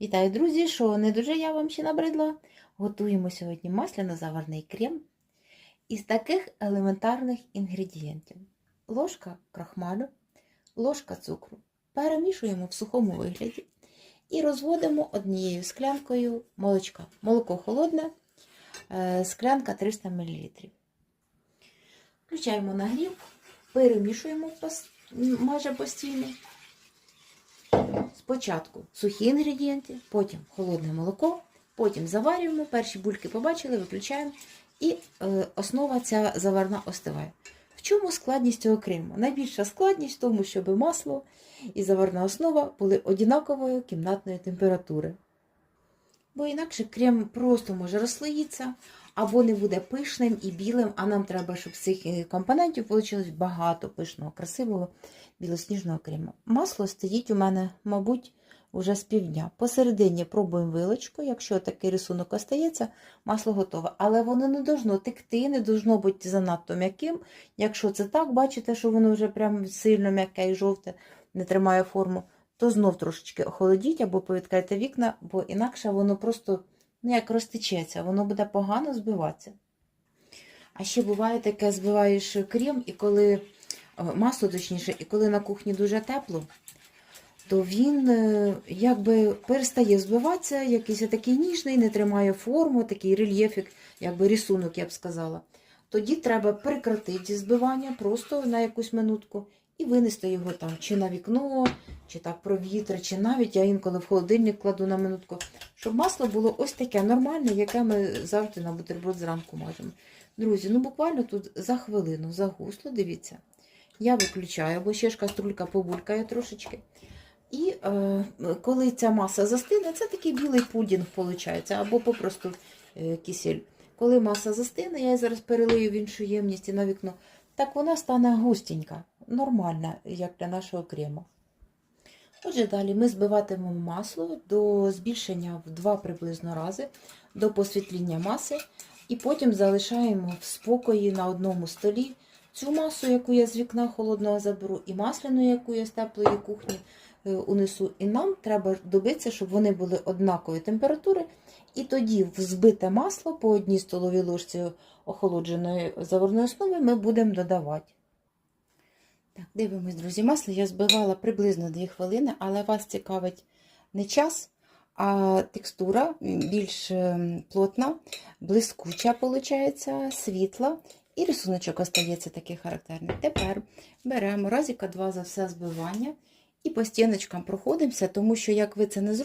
Вітаю, друзі! Що не дуже я вам ще набридла. Готуємо сьогодні масляно-заварний крем із таких елементарних інгредієнтів: ложка крахмалю, ложка цукру. Перемішуємо в сухому вигляді і розводимо однією склянкою молочка. Молоко холодне, е, склянка 300 мл. Включаємо нагрів, перемішуємо майже постійно. Спочатку сухі інгредієнти, потім холодне молоко, потім заварюємо, перші бульки побачили, виключаємо, і е, основа ця заварна остиває. В чому складність цього крему? Найбільша складність в тому, щоб масло і заварна основа були однакової кімнатної температури. Бо інакше крем просто може розслоїтися, або не буде пишним і білим, а нам треба, щоб з цих е, компонентів вийшло багато пишного, красивого білосніжного крему. Масло стоїть у мене, мабуть, уже з півдня. Посередині пробуємо вилочку. Якщо такий рисунок остається, масло готове. Але воно не должно текти, не должно бути занадто м'яким. Якщо це так, бачите, що воно вже прям сильно м'яке і жовте, не тримає форму, то знов трошечки охолодіть або повідкрийте вікна, бо інакше воно просто ну, як розтечеться, воно буде погано збиватися. А ще буває таке, збиваєш крем, і коли е, масло точніше, і коли на кухні дуже тепло, то він е, якби перестає збиватися, якийсь такий ніжний, не тримає форму, такий рельєфік, якби рисунок, я б сказала. Тоді треба прекратити збивання просто на якусь минутку і винести його там чи на вікно, чи так провітри, чи навіть я інколи в холодильник кладу на минутку, щоб масло було ось таке нормальне, яке ми завжди на бутерброд зранку можемо. Друзі, ну буквально тут за хвилину загусло, дивіться. Я виключаю, бо ще ж каструлька побулькає трошечки. І е, коли ця маса застине, це такий білий пудінг виходить, або попросту е, кисель. Коли маса застине, я її зараз перелию в іншу ємність і на вікно, так вона стане густенька, нормальна, як для нашого крему. Отже, далі ми збиватимемо масло до збільшення в два приблизно рази, до посвітління маси, і потім залишаємо в спокої на одному столі цю масу, яку я з вікна холодного заберу, і масляну, яку я з теплої кухні е, унесу. І нам треба добитися, щоб вони були однакової температури. І тоді в масло по одній столовій ложці охолодженої заварної основи ми будемо додавати. Так, дивимось, друзі, масло я збивала приблизно 2 хвилини, але вас цікавить не час, а текстура більш ем, плотна, блискуча, виходить, світла. І рисуночок остається такий характерний. Тепер беремо разіка два за все збивання і по стіночкам проходимося, тому що як ви це не зробите,